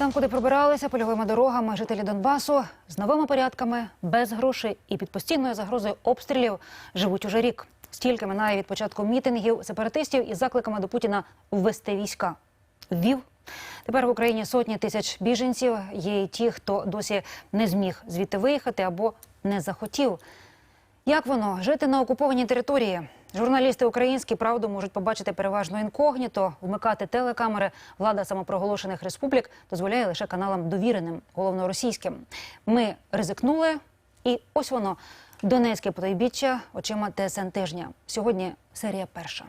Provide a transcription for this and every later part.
Там, куди пробиралися польовими дорогами жителі Донбасу, з новими порядками, без грошей і під постійною загрозою обстрілів живуть уже рік. Стільки минає від початку мітингів сепаратистів із закликами до Путіна ввести війська. Ввів. Тепер в Україні сотні тисяч біженців. Є і ті, хто досі не зміг звідти виїхати або не захотів. Як воно жити на окупованій території? Журналісти українські правду можуть побачити переважно інкогніто, вмикати телекамери. Влада самопроголошених республік дозволяє лише каналам довіреним, головно російським. Ми ризикнули, і ось воно Донецьке потойбіччя очима ТСН тижня. Сьогодні серія перша.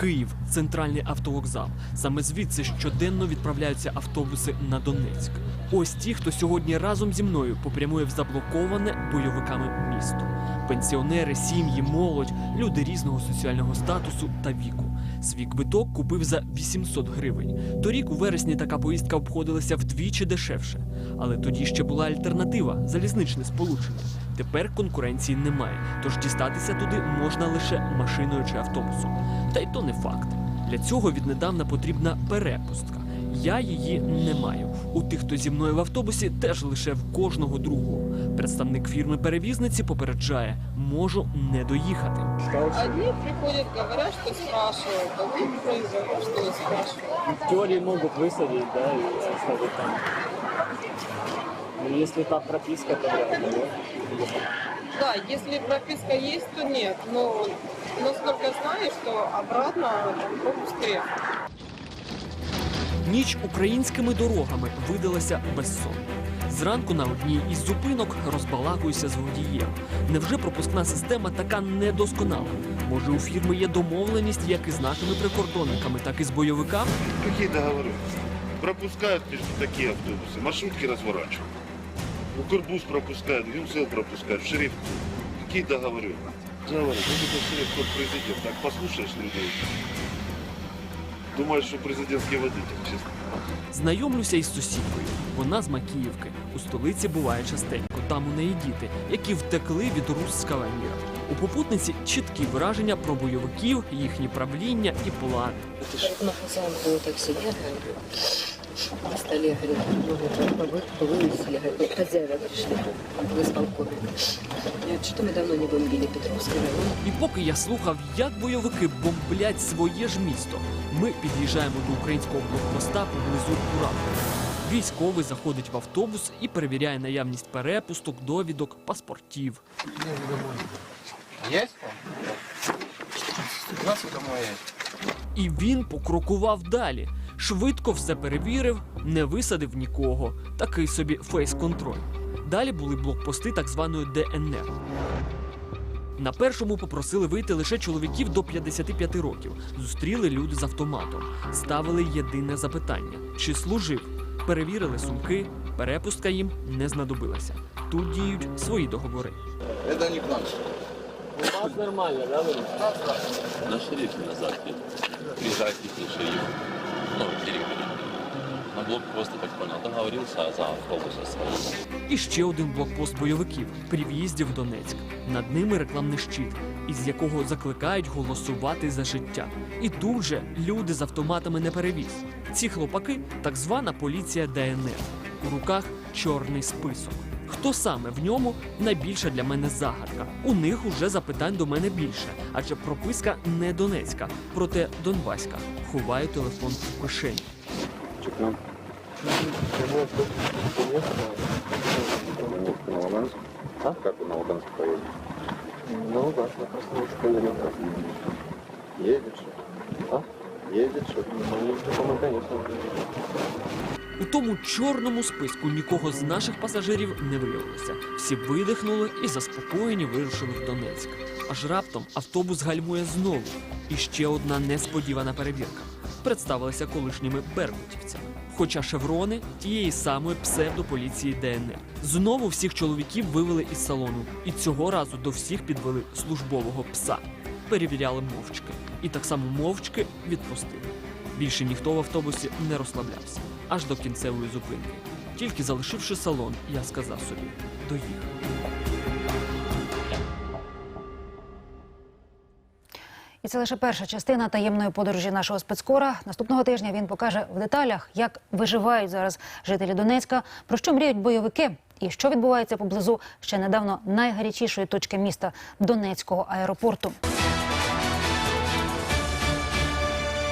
Київ центральний автовокзал. Саме звідси щоденно відправляються автобуси на Донецьк. Ось ті, хто сьогодні разом зі мною попрямує в заблоковане бойовиками місто. Пенсіонери, сім'ї, молодь, люди різного соціального статусу та віку. Свій квиток купив за 800 гривень. Торік у вересні така поїздка обходилася вдвічі дешевше. Але тоді ще була альтернатива залізничне сполучення. Тепер конкуренції немає, тож дістатися туди можна лише машиною чи автобусом. Та й то не факт. Для цього віднедавна потрібна перепустка. Я її не маю. У тих, хто зі мною в автобусі, теж лише в кожного другого. Представник фірми перевізниці попереджає, можу не доїхати. Одни приходят, говорят, что спрашивают, а вы производят, что и спрашивают. В теории могут высадить, да, и оставить там. Но если там прописка, то вряд ли, да? Да, если прописка есть, то нет. Но насколько знаю, что обратно пропуск требует. Ніч українськими дорогами видалася безсонно. Зранку на одній із зупинок розбалакуюся з водієм. Невже пропускна система така недосконала? Може, у фірми є домовленість як із нашими прикордонниками, так і з бойовиками? Какие договоры? Пропускают между такие автобусы, маршрутки разворачивают. Укрбус пропускает, Гюмсел пропускает, шериф. Какие договоры? Договоры. Ну, это шериф, тот президент. Так послушаешь людей. Думаешь, що президентський водитель, чесно. Знайомлюся із сусідкою. Вона з Макіївки. У столиці буває частенько. Там у неї діти, які втекли від русского міра. У попутниці чіткі враження про бойовиків, їхні правління і плани. На фазанку було так говорю, на столе, говорит, ну, говорит, вы- вывесили, говорит, хозяева пришли, в исполкоме. Говорят, что мы давно не бомбили Петровский район. І поки я слухав, як бойовики бомблять своє ж місто, ми під'їжджаємо до українського блокпоста поблизу Урану. Військовий заходить в автобус і перевіряє наявність перепусток, довідок, паспортів. Есть? У нас домой есть. І він покрокував далі. Швидко все перевірив, не висадив нікого. Такий собі фейс-контроль. Далі були блокпости так званої ДНР. На першому попросили вийти лише чоловіків до 55 років. Зустріли люди з автоматом. Ставили єдине запитання: чи служив? Перевірили сумки, перепустка їм не знадобилася. Тут діють свої договори. Это не к нам. У вас нормально, да, вы? На шерифе назад едет. Приезжает их шериф. Ну. На блокпост, так понял, договорился за автобус оставил. І ще один блокпост бойовиків при в'їзді в Донецьк. Над ними рекламний щит, із якого закликають голосувати за життя. І тут же люди з автоматами не перевіз. Ці хлопаки так звана поліція ДНР. У руках чорний список. Хто саме в ньому найбільша для мене загадка? У них уже запитань до мене більше, адже прописка не донецька, проте донбаська. Ховаю телефон в кишені. На Луганск? А? Как на Луганск поедете? Ну, да, я просто не Едет что? А? Едет что? Ну, конечно. У тому чорному списку нікого з наших пасажирів не виявилося. Всі видихнули і заспокоєні вирушили в Донецьк. Аж раптом автобус гальмує знову. І ще одна несподівана перевірка. Представилися колишніми беркутівцями. Хоча шеврони тієї самої псевдополіції ДНР. Знову всіх чоловіків вивели із салону, і цього разу до всіх підвели службового пса. Перевіряли мовчки, і так само мовчки відпустили. Більше ніхто в автобусі не розслаблявся аж до кінцевої зупинки. Тільки залишивши салон, я сказав собі доїхав. І це лише перша частина таємної подорожі нашого спецкора. Наступного тижня він покаже в деталях, як виживають зараз жителі Донецька, про що мріють бойовики, і що відбувається поблизу ще недавно найгарячішої точки міста Донецького аеропорту.